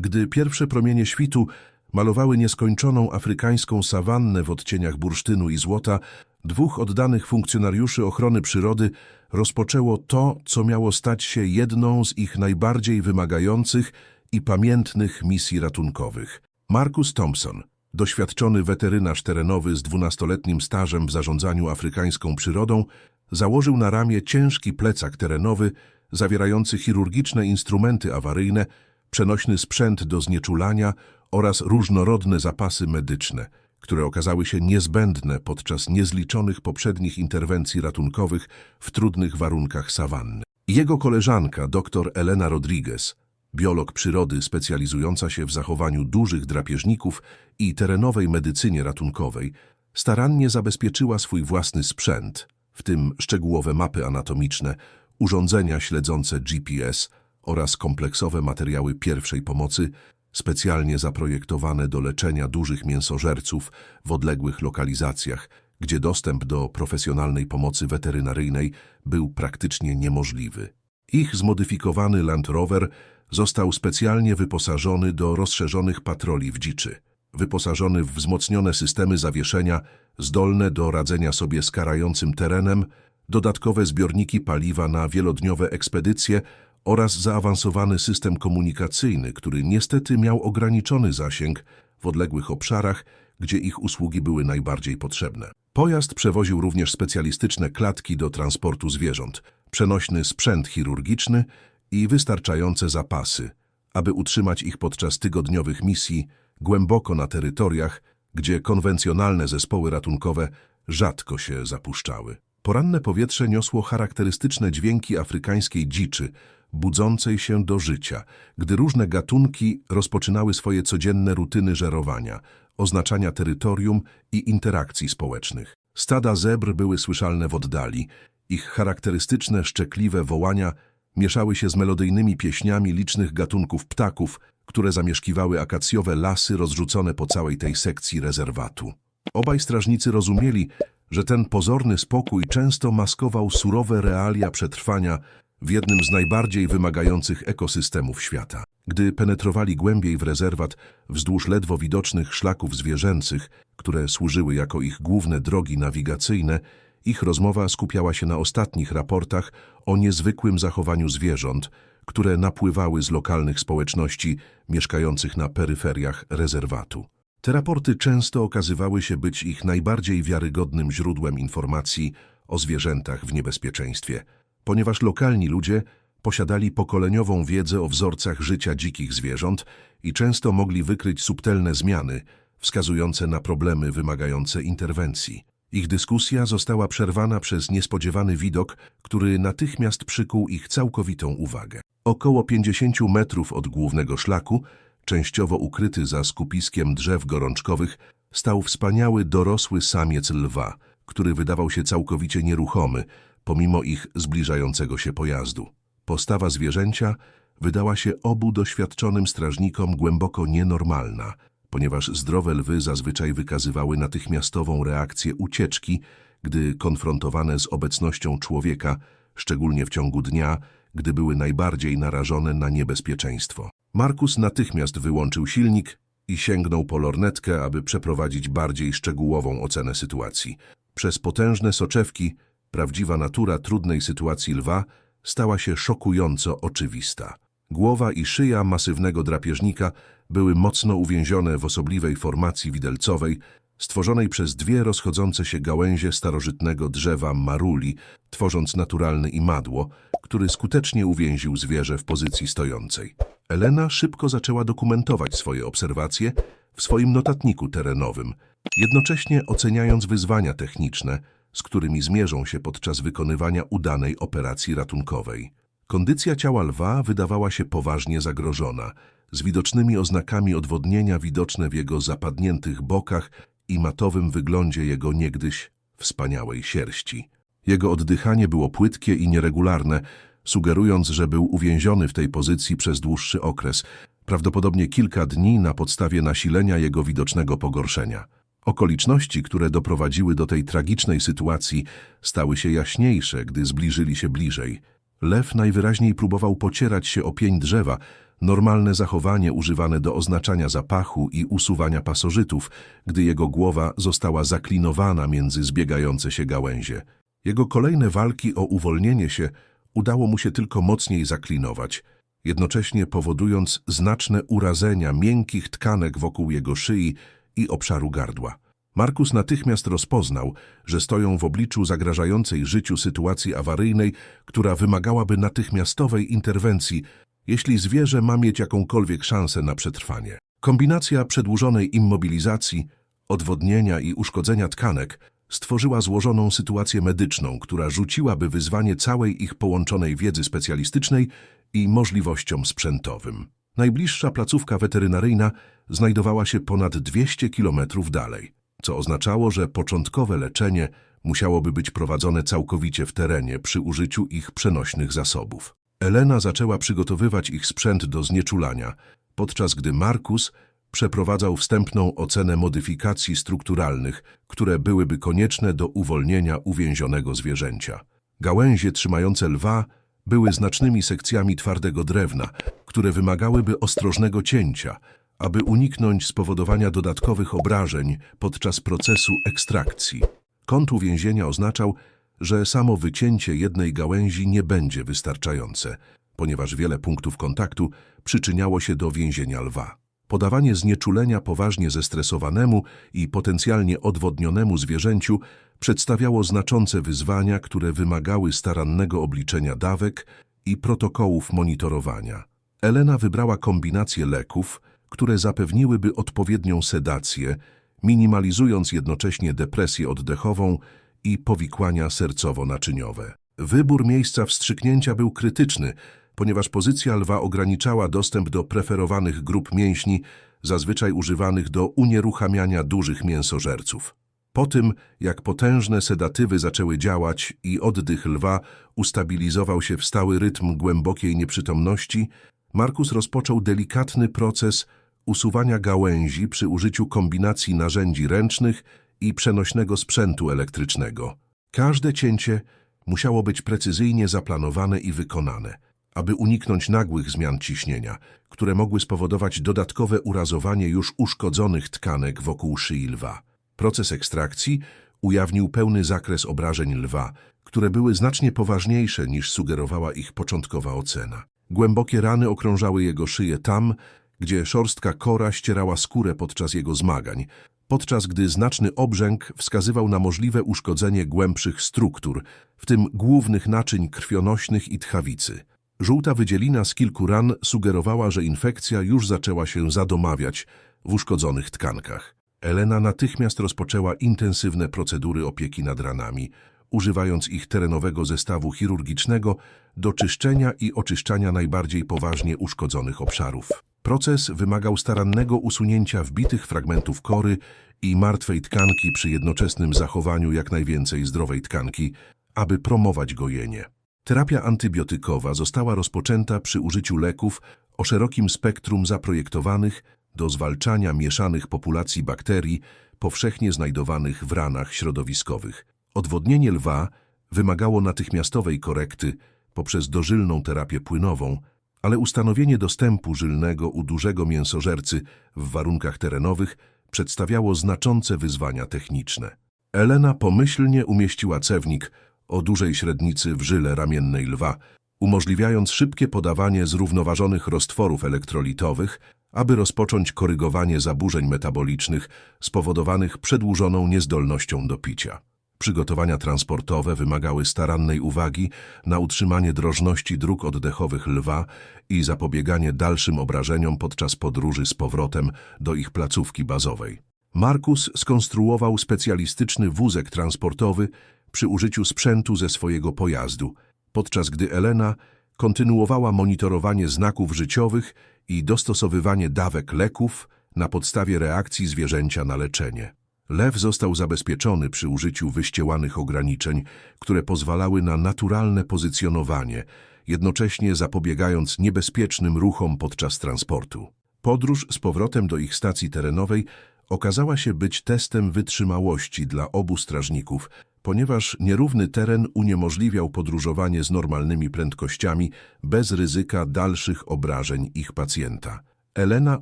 Gdy pierwsze promienie świtu malowały nieskończoną afrykańską sawannę w odcieniach bursztynu i złota, dwóch oddanych funkcjonariuszy ochrony przyrody rozpoczęło to, co miało stać się jedną z ich najbardziej wymagających i pamiętnych misji ratunkowych. Marcus Thompson, doświadczony weterynarz terenowy z dwunastoletnim stażem w zarządzaniu afrykańską przyrodą, założył na ramię ciężki plecak terenowy zawierający chirurgiczne instrumenty awaryjne, przenośny sprzęt do znieczulania oraz różnorodne zapasy medyczne, które okazały się niezbędne podczas niezliczonych poprzednich interwencji ratunkowych w trudnych warunkach sawanny. Jego koleżanka, dr Elena Rodriguez, biolog przyrody specjalizująca się w zachowaniu dużych drapieżników i terenowej medycynie ratunkowej, starannie zabezpieczyła swój własny sprzęt, w tym szczegółowe mapy anatomiczne, urządzenia śledzące GPS oraz kompleksowe materiały pierwszej pomocy, specjalnie zaprojektowane do leczenia dużych mięsożerców w odległych lokalizacjach, gdzie dostęp do profesjonalnej pomocy weterynaryjnej był praktycznie niemożliwy. Ich zmodyfikowany Land Rover został specjalnie wyposażony do rozszerzonych patroli w dziczy. Wyposażony w wzmocnione systemy zawieszenia, zdolne do radzenia sobie z karającym terenem, dodatkowe zbiorniki paliwa na wielodniowe ekspedycje oraz zaawansowany system komunikacyjny, który niestety miał ograniczony zasięg w odległych obszarach, gdzie ich usługi były najbardziej potrzebne. Pojazd przewoził również specjalistyczne klatki do transportu zwierząt, przenośny sprzęt chirurgiczny i wystarczające zapasy, aby utrzymać ich podczas tygodniowych misji głęboko na terytoriach, gdzie konwencjonalne zespoły ratunkowe rzadko się zapuszczały. Poranne powietrze niosło charakterystyczne dźwięki afrykańskiej dziczy, budzącej się do życia, gdy różne gatunki rozpoczynały swoje codzienne rutyny żerowania, oznaczania terytorium i interakcji społecznych. Stada zebr były słyszalne w oddali, ich charakterystyczne, szczekliwe wołania mieszały się z melodyjnymi pieśniami licznych gatunków ptaków, które zamieszkiwały akacjowe lasy rozrzucone po całej tej sekcji rezerwatu. Obaj strażnicy rozumieli, że ten pozorny spokój często maskował surowe realia przetrwania w jednym z najbardziej wymagających ekosystemów świata. Gdy penetrowali głębiej w rezerwat wzdłuż ledwo widocznych szlaków zwierzęcych, które służyły jako ich główne drogi nawigacyjne, ich rozmowa skupiała się na ostatnich raportach o niezwykłym zachowaniu zwierząt, które napływały z lokalnych społeczności mieszkających na peryferiach rezerwatu. Te raporty często okazywały się być ich najbardziej wiarygodnym źródłem informacji o zwierzętach w niebezpieczeństwie, ponieważ lokalni ludzie posiadali pokoleniową wiedzę o wzorcach życia dzikich zwierząt i często mogli wykryć subtelne zmiany wskazujące na problemy wymagające interwencji. Ich dyskusja została przerwana przez niespodziewany widok, który natychmiast przykuł ich całkowitą uwagę. Około 50 metrów od głównego szlaku, częściowo ukryty za skupiskiem drzew gorączkowych, stał wspaniały dorosły samiec lwa, który wydawał się całkowicie nieruchomy, pomimo ich zbliżającego się pojazdu. Postawa zwierzęcia wydała się obu doświadczonym strażnikom głęboko nienormalna, ponieważ zdrowe lwy zazwyczaj wykazywały natychmiastową reakcję ucieczki, gdy konfrontowane z obecnością człowieka, szczególnie w ciągu dnia, gdy były najbardziej narażone na niebezpieczeństwo. Markus natychmiast wyłączył silnik i sięgnął po lornetkę, aby przeprowadzić bardziej szczegółową ocenę sytuacji. Przez potężne soczewki prawdziwa natura trudnej sytuacji lwa stała się szokująco oczywista. Głowa i szyja masywnego drapieżnika były mocno uwięzione w osobliwej formacji widelcowej, stworzonej przez dwie rozchodzące się gałęzie starożytnego drzewa maruli, tworząc naturalny imadło, który skutecznie uwięził zwierzę w pozycji stojącej. Elena szybko zaczęła dokumentować swoje obserwacje w swoim notatniku terenowym, jednocześnie oceniając wyzwania techniczne, z którymi zmierzą się podczas wykonywania udanej operacji ratunkowej. Kondycja ciała lwa wydawała się poważnie zagrożona, z widocznymi oznakami odwodnienia widoczne w jego zapadniętych bokach i matowym wyglądzie jego niegdyś wspaniałej sierści. Jego oddychanie było płytkie i nieregularne, sugerując, że był uwięziony w tej pozycji przez dłuższy okres, prawdopodobnie kilka dni na podstawie nasilenia jego widocznego pogorszenia. Okoliczności, które doprowadziły do tej tragicznej sytuacji, stały się jaśniejsze, gdy zbliżyli się bliżej. Lew najwyraźniej próbował pocierać się o pień drzewa, Normalne zachowanie używane do oznaczania zapachu i usuwania pasożytów, gdy jego głowa została zaklinowana między zbiegające się gałęzie. Jego kolejne walki o uwolnienie się udało mu się tylko mocniej zaklinować, jednocześnie powodując znaczne urażenia miękkich tkanek wokół jego szyi i obszaru gardła. Markus natychmiast rozpoznał, że stoją w obliczu zagrażającej życiu sytuacji awaryjnej, która wymagałaby natychmiastowej interwencji, jeśli zwierzę ma mieć jakąkolwiek szansę na przetrwanie. Kombinacja przedłużonej immobilizacji, odwodnienia i uszkodzenia tkanek stworzyła złożoną sytuację medyczną, która rzuciłaby wyzwanie całej ich połączonej wiedzy specjalistycznej i możliwościom sprzętowym. Najbliższa placówka weterynaryjna znajdowała się ponad 200 kilometrów dalej, co oznaczało, że początkowe leczenie musiałoby być prowadzone całkowicie w terenie przy użyciu ich przenośnych zasobów. Elena zaczęła przygotowywać ich sprzęt do znieczulania, podczas gdy Markus przeprowadzał wstępną ocenę modyfikacji strukturalnych, które byłyby konieczne do uwolnienia uwięzionego zwierzęcia. Gałęzie trzymające lwa były znacznymi sekcjami twardego drewna, które wymagałyby ostrożnego cięcia, aby uniknąć spowodowania dodatkowych obrażeń podczas procesu ekstrakcji. Kąt uwięzienia oznaczał, że samo wycięcie jednej gałęzi nie będzie wystarczające, ponieważ wiele punktów kontaktu przyczyniało się do więzienia lwa. Podawanie znieczulenia poważnie zestresowanemu i potencjalnie odwodnionemu zwierzęciu przedstawiało znaczące wyzwania, które wymagały starannego obliczenia dawek i protokołów monitorowania. Elena wybrała kombinację leków, które zapewniłyby odpowiednią sedację, minimalizując jednocześnie depresję oddechową i powikłania sercowo-naczyniowe. Wybór miejsca wstrzyknięcia był krytyczny, ponieważ pozycja lwa ograniczała dostęp do preferowanych grup mięśni, zazwyczaj używanych do unieruchamiania dużych mięsożerców. Po tym, jak potężne sedatywy zaczęły działać i oddech lwa ustabilizował się w stały rytm głębokiej nieprzytomności, Markus rozpoczął delikatny proces usuwania gałęzi przy użyciu kombinacji narzędzi ręcznych i przenośnego sprzętu elektrycznego. Każde cięcie musiało być precyzyjnie zaplanowane i wykonane, aby uniknąć nagłych zmian ciśnienia, które mogły spowodować dodatkowe urazowanie już uszkodzonych tkanek wokół szyi lwa. Proces ekstrakcji ujawnił pełny zakres obrażeń lwa, które były znacznie poważniejsze niż sugerowała ich początkowa ocena. Głębokie rany okrążały jego szyję tam, gdzie szorstka kora ścierała skórę podczas jego zmagań, podczas gdy znaczny obrzęk wskazywał na możliwe uszkodzenie głębszych struktur, w tym głównych naczyń krwionośnych i tchawicy. Żółta wydzielina z kilku ran sugerowała, że infekcja już zaczęła się zadomawiać w uszkodzonych tkankach. Elena natychmiast rozpoczęła intensywne procedury opieki nad ranami, używając ich terenowego zestawu chirurgicznego do czyszczenia i oczyszczania najbardziej poważnie uszkodzonych obszarów. Proces wymagał starannego usunięcia wbitych fragmentów kory i martwej tkanki przy jednoczesnym zachowaniu jak najwięcej zdrowej tkanki, aby promować gojenie. Terapia antybiotykowa została rozpoczęta przy użyciu leków o szerokim spektrum zaprojektowanych do zwalczania mieszanych populacji bakterii powszechnie znajdowanych w ranach środowiskowych. Odwodnienie lwa wymagało natychmiastowej korekty poprzez dożylną terapię płynową, ale ustanowienie dostępu żylnego u dużego mięsożercy w warunkach terenowych przedstawiało znaczące wyzwania techniczne. Elena pomyślnie umieściła cewnik o dużej średnicy w żyle ramiennej lwa, umożliwiając szybkie podawanie zrównoważonych roztworów elektrolitowych, aby rozpocząć korygowanie zaburzeń metabolicznych spowodowanych przedłużoną niezdolnością do picia. Przygotowania transportowe wymagały starannej uwagi na utrzymanie drożności dróg oddechowych lwa i zapobieganie dalszym obrażeniom podczas podróży z powrotem do ich placówki bazowej. Markus skonstruował specjalistyczny wózek transportowy przy użyciu sprzętu ze swojego pojazdu, podczas gdy Elena kontynuowała monitorowanie znaków życiowych i dostosowywanie dawek leków na podstawie reakcji zwierzęcia na leczenie. Lew został zabezpieczony przy użyciu wyściełanych ograniczeń, które pozwalały na naturalne pozycjonowanie, jednocześnie zapobiegając niebezpiecznym ruchom podczas transportu. Podróż z powrotem do ich stacji terenowej okazała się być testem wytrzymałości dla obu strażników, ponieważ nierówny teren uniemożliwiał podróżowanie z normalnymi prędkościami bez ryzyka dalszych obrażeń ich pacjenta. Elena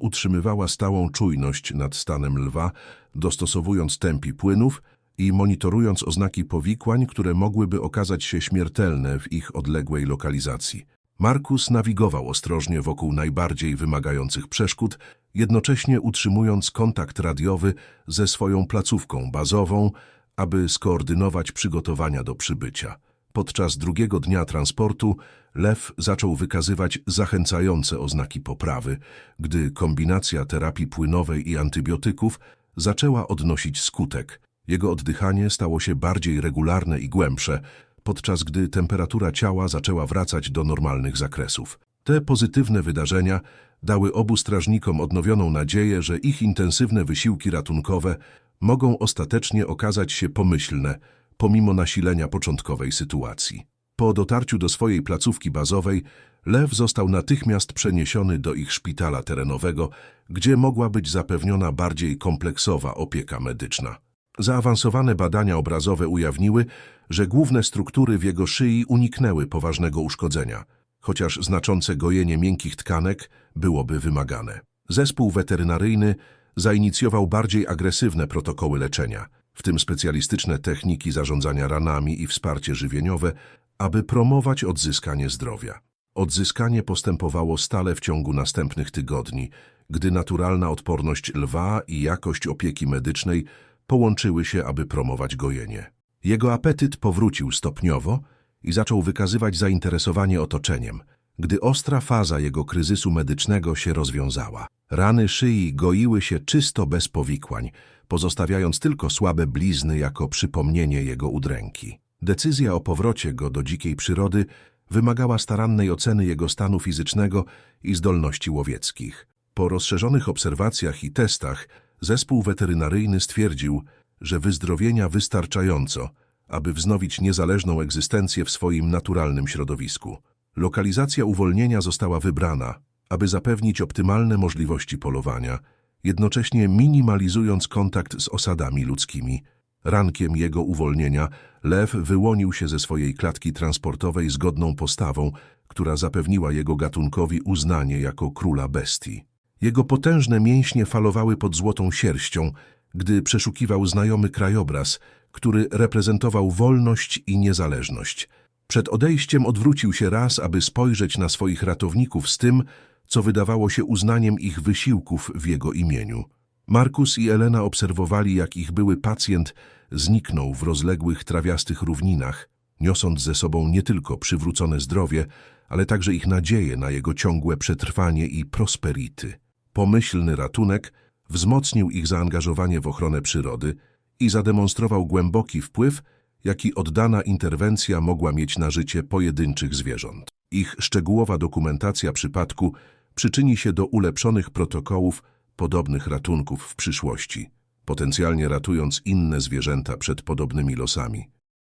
utrzymywała stałą czujność nad stanem lwa, dostosowując tempi płynów i monitorując oznaki powikłań, które mogłyby okazać się śmiertelne w ich odległej lokalizacji. Markus nawigował ostrożnie wokół najbardziej wymagających przeszkód, jednocześnie utrzymując kontakt radiowy ze swoją placówką bazową, aby skoordynować przygotowania do przybycia. Podczas drugiego dnia transportu Lew zaczął wykazywać zachęcające oznaki poprawy, gdy kombinacja terapii płynowej i antybiotyków zaczęła odnosić skutek. Jego oddychanie stało się bardziej regularne i głębsze, podczas gdy temperatura ciała zaczęła wracać do normalnych zakresów. Te pozytywne wydarzenia dały obu strażnikom odnowioną nadzieję, że ich intensywne wysiłki ratunkowe mogą ostatecznie okazać się pomyślne, pomimo nasilenia początkowej sytuacji. Po dotarciu do swojej placówki bazowej, Lew został natychmiast przeniesiony do ich szpitala terenowego, gdzie mogła być zapewniona bardziej kompleksowa opieka medyczna. Zaawansowane badania obrazowe ujawniły, że główne struktury w jego szyi uniknęły poważnego uszkodzenia, chociaż znaczące gojenie miękkich tkanek byłoby wymagane. Zespół weterynaryjny zainicjował bardziej agresywne protokoły leczenia, w tym specjalistyczne techniki zarządzania ranami i wsparcie żywieniowe, aby promować odzyskanie zdrowia. Odzyskanie postępowało stale w ciągu następnych tygodni, gdy naturalna odporność lwa i jakość opieki medycznej połączyły się, aby promować gojenie. Jego apetyt powrócił stopniowo i zaczął wykazywać zainteresowanie otoczeniem, gdy ostra faza jego kryzysu medycznego się rozwiązała. Rany szyi goiły się czysto bez powikłań, pozostawiając tylko słabe blizny jako przypomnienie jego udręki. Decyzja o powrocie go do dzikiej przyrody wymagała starannej oceny jego stanu fizycznego i zdolności łowieckich. Po rozszerzonych obserwacjach i testach zespół weterynaryjny stwierdził, że wyzdrowienia wystarczająco, aby wznowić niezależną egzystencję w swoim naturalnym środowisku. Lokalizacja uwolnienia została wybrana, aby zapewnić optymalne możliwości polowania, jednocześnie minimalizując kontakt z osadami ludzkimi. Rankiem jego uwolnienia lew wyłonił się ze swojej klatki transportowej z godną postawą, która zapewniła jego gatunkowi uznanie jako króla bestii. Jego potężne mięśnie falowały pod złotą sierścią, gdy przeszukiwał znajomy krajobraz, który reprezentował wolność i niezależność. Przed odejściem odwrócił się raz, aby spojrzeć na swoich ratowników z tym, co wydawało się uznaniem ich wysiłków w jego imieniu. Markus i Elena obserwowali, jak ich były pacjent zniknął w rozległych trawiastych równinach, niosąc ze sobą nie tylko przywrócone zdrowie, ale także ich nadzieję na jego ciągłe przetrwanie i prosperity. Pomyślny ratunek wzmocnił ich zaangażowanie w ochronę przyrody i zademonstrował głęboki wpływ, jaki oddana interwencja mogła mieć na życie pojedynczych zwierząt. Ich szczegółowa dokumentacja przypadku przyczyni się do ulepszonych protokołów podobnych ratunków w przyszłości, potencjalnie ratując inne zwierzęta przed podobnymi losami.